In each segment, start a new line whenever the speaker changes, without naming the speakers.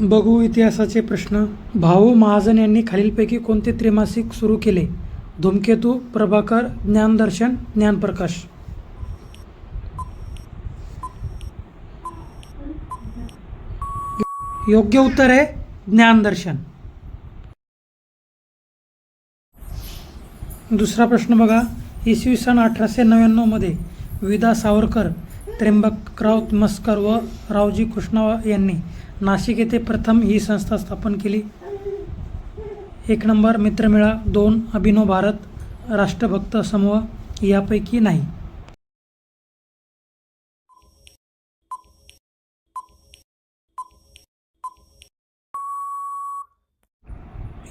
बघू इतिहासाचे प्रश्न. भाऊ महाजन यांनी खालीलपैकी कोणते त्रैमासिक सुरू केले? धूमकेतू प्रभाकर ज्ञानदर्शन ज्ञानप्रकाश. योग्य उत्तर आहे ज्ञानदर्शन. दुसरा प्रश्न बघा. इसवी सन अठराशे नव्याण्णवमध्ये विदा सावरकर त्र्यंबकराव मस्कर व रावजी कृष्णा यांनी नाशिक येथे प्रथम ही संस्था स्थापन केली. एक नंबर मित्रमेळा दोन अभिनव भारत राष्ट्रभक्त समूह यापैकी नाही.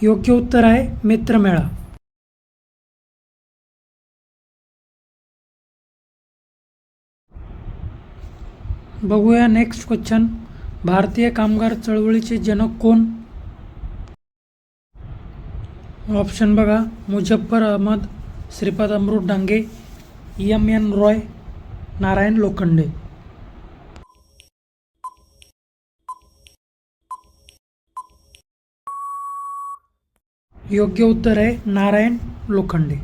योग्य उत्तर आहे मित्रमेळा. बघूया नेक्स्ट क्वेश्चन भारतीय कामगार चळवळीचे जनक कोण? ऑप्शन बघा. Muzaffar Ahmad Shripad Amrut Dange M N Roy Narayan Lokhande. योग्य उत्तर आहे नारायण लोखंडे.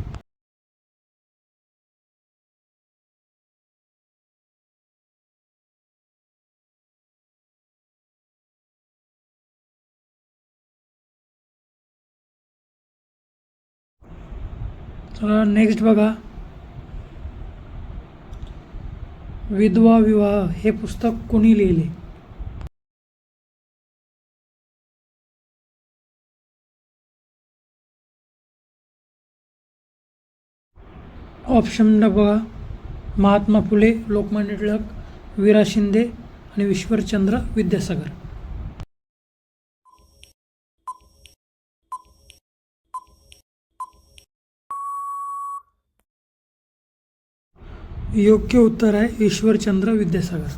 चला नेक्स्ट बघा. विधवा विवाह हे पुस्तक कोणी लिहिले? ऑप्शन बघा. महात्मा फुले लोकमान्य टिळक विरा शिंदे आणि ईश्वरचंद्र विद्यासागर. योग्य उत्तर आहे ईश्वरचंद्र विद्यासागर.